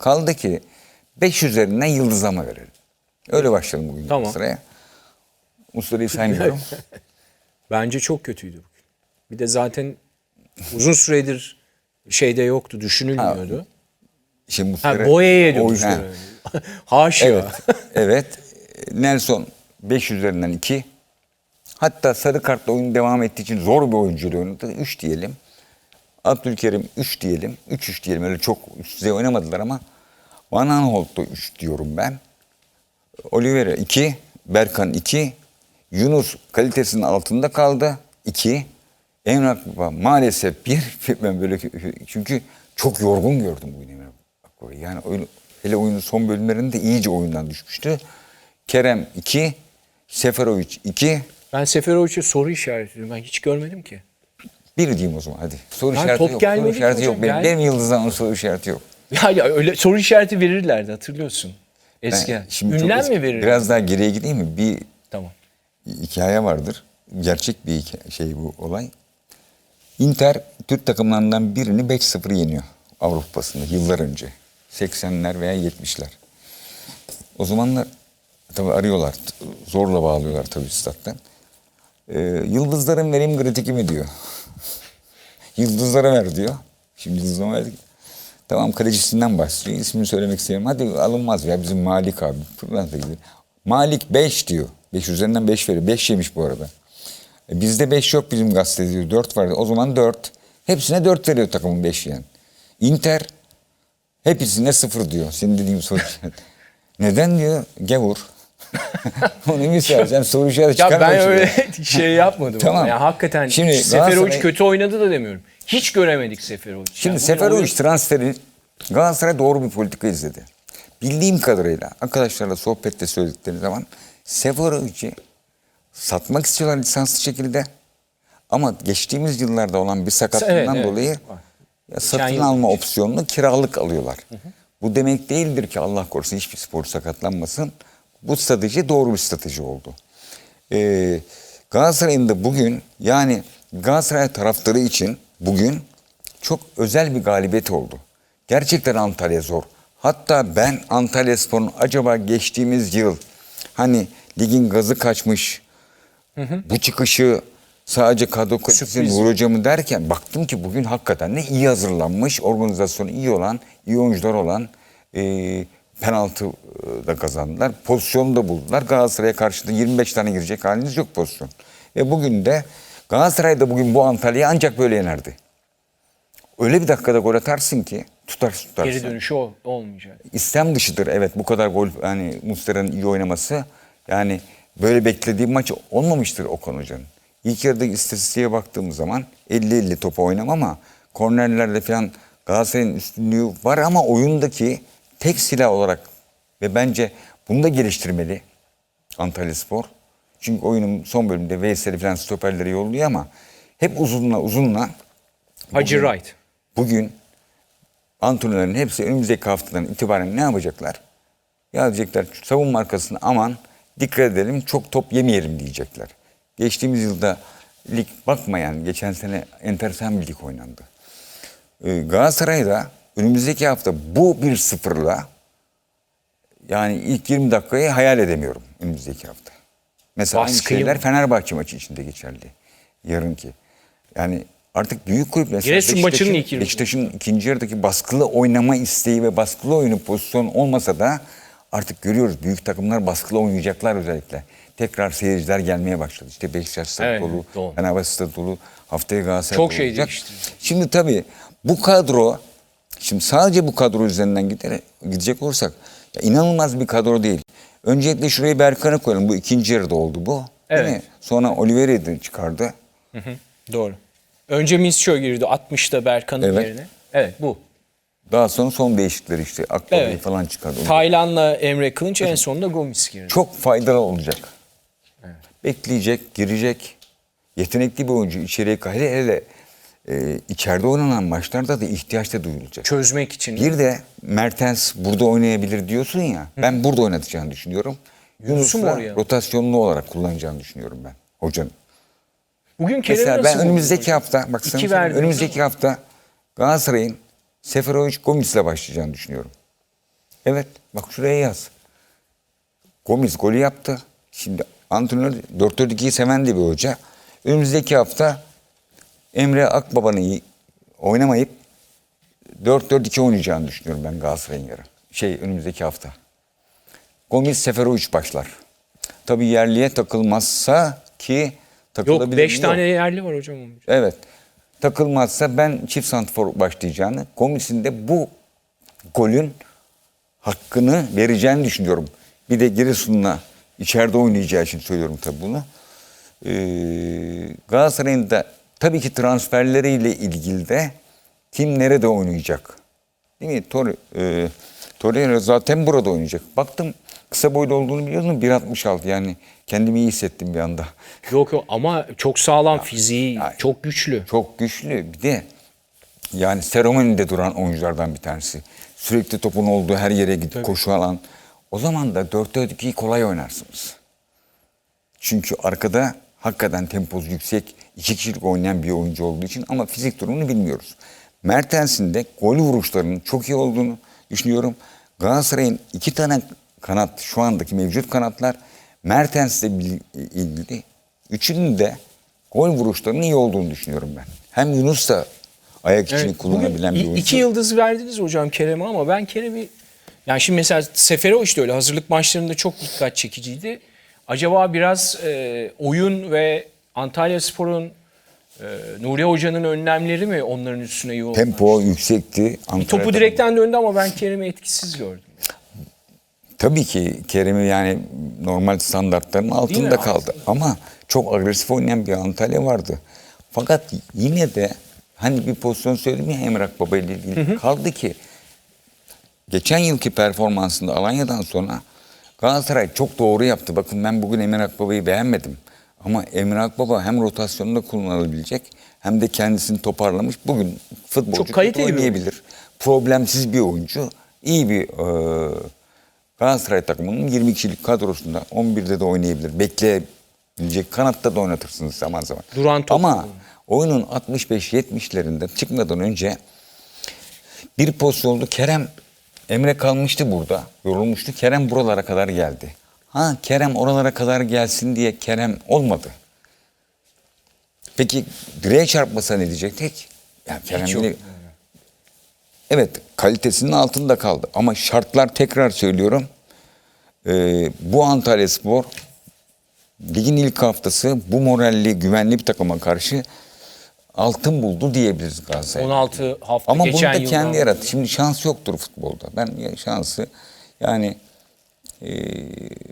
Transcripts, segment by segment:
Kaldı ki 5 üzerinden yıldızlama verelim. Öyle başlayalım bugün Tamam. Galatasaray'a. Muslera'yı saymıyorum. Bence çok kötüydü bugün. Bir de zaten uzun süredir şeyde yoktu, düşünülmüyordu. Şimdi Ha, Muslera... boyaya O- dönüştü. ha. Haşa. Evet. evet. Nelson 5 üzerinden 2. Hatta sarı kartla oyun devam ettiği için zor bir oyuncuyla oynadı. 3 diyelim. Abdülkerim 3 diyelim. 3-3 diyelim. Öyle çok üst düzey oynamadılar ama Van Aanholt'ta 3 diyorum ben. Oliveira 2. Berkan 2. Yunus kalitesinin altında kaldı. 2. Emrah Baba maalesef 1. Ben böyle çünkü çok yorgun gördüm bugün Emrah Baba'yı. Yani oyun, hele oyunun son bölümlerinde iyice oyundan düşmüştü. Kerem 2. Seferovic 2. Ben Seferovic'e soru işaretliyorum. Ben hiç görmedim ki. Bir diyeyim o zaman hadi. Soru Ya işareti top yok. Soru işareti yok. Benim, benim yıldızdan soru işareti yok. Ya, ya öyle soru işareti verirlerdi hatırlıyorsun. Ben Eskiden. şimdi Ünlem eski- mi verirler? Biraz daha geriye gideyim mi? Bir Tamam. hikaye vardır. Gerçek bir hikaye, şey bu olay. Inter Türk takımlarından birini 5-0 yeniyor Avrupa Kupası'nda yıllar önce. 80'ler veya 70'ler. O zamanlar tabii arıyorlar. Zorla bağlıyorlar tabii stat'tan. Ee, yıldızların vereyim gratikimi diyor. Yıldızlara ver diyor. Şimdi yıldızlama verdik. Tamam kalecisinden başlıyor. İsmini söylemek istemiyorum. Hadi alınmaz ya bizim Malik abi. Malik 5 diyor. 5 üzerinden 5 veriyor. 5 yemiş bu arada. E bizde 5 yok bizim gazetede diyor. 4 var. O zaman 4. Hepsine 4 veriyor takımın 5 yiyen. Inter hepsine 0 diyor. Senin dediğin soru. Neden diyor? Gavur. Onu misal sen soru işareti Ya çıkarma. ben şimdi. öyle şey yapmadım. Tamam. Ya hakikaten Şimdi Seferovic Galatasaray- kötü oynadı da demiyorum. Hiç göremedik Seferovic'i. Şimdi Yani Seferovic oyun- transferi Galatasaray doğru bir politika izledi. Bildiğim kadarıyla arkadaşlarla sohbette söyledikleri zaman Seferovic'i satmak istiyorlar lisanslı şekilde. Ama geçtiğimiz yıllarda olan bir sakatlığından Evet, evet. dolayı ya satın yıl alma opsiyonunu kiralık alıyorlar. Bu demek değildir ki Allah korusun hiçbir spor sakatlanmasın. Bu strateji doğru bir strateji oldu. Ee, Galatasaray'ın da bugün yani Galatasaray taraftarı için bugün çok özel bir galibiyet oldu. Gerçekten Antalya zor. Hatta ben Antalya Spor'un acaba geçtiğimiz yıl hani ligin gazı kaçmış bu çıkışı sadece kadro kalitesini Sürpriz. vuracağımı derken baktım ki bugün hakikaten ne iyi hazırlanmış, organizasyonu iyi olan, iyi oyuncular olan e, penaltı e, da kazandılar. Pozisyonu da buldular. Galatasaray'a karşı da 25 tane girecek haliniz yok pozisyon. Ve bugün de Galatasaray da bugün bu Antalya'yı ancak böyle yenerdi. Öyle bir dakikada gol atarsın ki tutar tutarsın. Geri dönüşü ol- olmayacak. İstem dışıdır evet bu kadar gol hani Muslera'nın iyi oynaması yani böyle beklediğim maç olmamıştır Okan Hoca'nın. İlk yarıda istatistiğe baktığımız zaman 50-50 topa oynam ama kornerlerde falan Galatasaray'ın üstünlüğü var ama oyundaki tek silah olarak ve bence bunu da geliştirmeli Antalya Spor. Çünkü oyunun son bölümünde Veysel'i falan stoperleri yolluyor ama hep uzunla uzunla Hacı Bugün- Wright. Bugün antrenörlerin hepsi önümüzdeki haftadan itibaren ne yapacaklar? Ya diyecekler savunma arkasına aman dikkat edelim çok top yemeyelim diyecekler. Geçtiğimiz yılda lig bakmayan geçen sene enteresan bir lig oynandı. Ee, Galatasaray'da önümüzdeki hafta bu bir sıfırla yani ilk 20 dakikayı hayal edemiyorum önümüzdeki hafta. Mesela aynı Baskıyı şeyler mı? Fenerbahçe maçı içinde geçerli. Yarınki. Yani artık büyük kulüp mesela Giresun maçının ilk yarısı. Beşiktaş'ın ikinci yarıdaki baskılı oynama isteği ve baskılı oyunu pozisyon olmasa da artık görüyoruz büyük takımlar baskılı oynayacaklar özellikle. Tekrar seyirciler gelmeye başladı. İşte Beşiktaş stadı Evet, dolu, doğru. Fenerbahçe stadı dolu, haftaya Galatasaray Çok dolu şey olacak. değişti. Şimdi tabii bu kadro, şimdi sadece bu kadro üzerinden gider, gidecek olursak ya inanılmaz bir kadro değil. Öncelikle şuraya Berkan'ı koyalım. Bu ikinci yarıda oldu bu. Değil Evet. mi? Sonra Oliveira'yı da çıkardı. Doğru. Önce Misço girdi 60'ta Berkan'ın Evet. yerine. Evet bu. Daha sonra son değişiklikler işte. Akbaba'yı Evet. falan çıkardı. Taylan'la Emre Kılınç en sonunda Gomis girdi. Çok faydalı olacak. Bekleyecek, girecek. Yetenekli bir oyuncu içeriye hele hele e, içeride oynanan maçlarda da ihtiyaç da duyulacak. Çözmek için. Bir de Mertens burada oynayabilir diyorsun ya. Ben burada oynatacağını düşünüyorum. Yunus'u mu oraya? rotasyonlu olarak kullanacağını düşünüyorum ben hocanın. Bugün Kerem Mesela ben önümüzdeki hocam? hafta bak verdi. önümüzdeki hafta Galatasaray'ın Seferovic Gomis'le başlayacağını düşünüyorum. Evet bak şuraya yaz. Gomis golü yaptı. Şimdi antrenör 4-4-2'yi seven de bir hoca. Önümüzdeki hafta Emre Akbaba'nın iyi- oynamayıp 4-4-2 oynayacağını düşünüyorum ben Galatasaray'ın yarın. Şey önümüzdeki hafta. Gomis Seferovic başlar. Tabii yerliye takılmazsa ki takılabilir Yok 5 mi? tane yerli var hocam. Evet. Takılmazsa ben çift santifor başlayacağını, Gomis'in de bu golün hakkını vereceğini düşünüyorum. Bir de Giresun'la içeride oynayacağı için söylüyorum tabii bunu. Ee, Galatasaray'ın da tabii ki transferleriyle ilgili de kim nerede oynayacak? Değil mi? Tor e, Torreira zaten burada oynayacak. Baktım kısa boylu olduğunu biliyordum 1.66 yani kendimi iyi hissettim bir anda. Yok yok ama çok sağlam fiziği, ya- çok güçlü. Çok güçlü. Bir de yani Seromani'de duran oyunculardan bir tanesi. Sürekli topun olduğu her yere gidip koşu alan. O zaman da 4-4-2'yi kolay oynarsınız. Çünkü arkada hakikaten temposu yüksek, iki kişilik oynayan bir oyuncu olduğu için ama fizik durumunu bilmiyoruz. Mertens'in de gol vuruşlarının çok iyi olduğunu düşünüyorum. Galatasaray'ın iki tane kanat, şu andaki mevcut kanatlar Mertens'le ilgili üçünün de gol vuruşlarının iyi olduğunu düşünüyorum ben. Hem Yunus da ayak içini Evet, kullanabilen bir oyuncu. İki yıldız verdiniz hocam Kerem'e ama ben Kerem'i yani şimdi mesela Seferovic de öyle hazırlık maçlarında çok dikkat çekiciydi. Acaba biraz e, oyun ve Antalya Spor'un e, Nuri Hoca'nın önlemleri mi onların üstüne yoğun? Tempo yüksekti. Ankara Topu takımı- direkten döndü ama ben Kerem'i etkisiz gördüm. Tabii ki Kerem'i yani normal standartların altında mi? kaldı. Ama çok agresif oynayan bir Antalya vardı. Fakat yine de hani bir pozisyon söyledim ya Emrak Baba ile ilgili. Kaldı ki geçen yılki performansında Alanya'dan sonra Galatasaray çok doğru yaptı. Bakın ben bugün Emir Akbaba'yı beğenmedim. Ama Emir Akbaba hem rotasyonda kullanılabilecek hem de kendisini toparlamış. Bugün futbolcu Çok kaliteli bir oynayabilir. Problemsiz bir oyuncu. İyi bir e, Galatasaray takımının 20 kişilik kadrosunda 11'de de oynayabilir. Bekleyebilecek kanatta da oynatırsınız zaman zaman. Duran top Ama oyunun 65-70'lerinde çıkmadan önce bir pozisyon oldu. Kerem Emre kalmıştı burada. Yorulmuştu. Kerem buralara kadar geldi. Ha Kerem oralara kadar gelsin diye Kerem olmadı. Peki direğe çarpmasa ne diyecektik? Ya Kerem Hiç yine- Evet kalitesinin altında kaldı. Ama şartlar tekrar söylüyorum. Ee, bu Antalya Spor ligin ilk haftası bu moralli güvenli bir takıma karşı altın buldu diyebiliriz Galatasaray. 16 hafta Ama bunu geçen da yıl. kendi yarattı. Şimdi şans yoktur futbolda. Ben şansı yani e,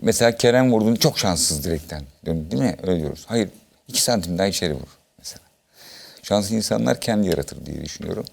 mesela Kerem vurduğunu çok şanssız direkten döndü değil mi? Öyle diyoruz. Hayır iki santim daha içeri vur mesela. Şansı insanlar kendi yaratır diye düşünüyorum.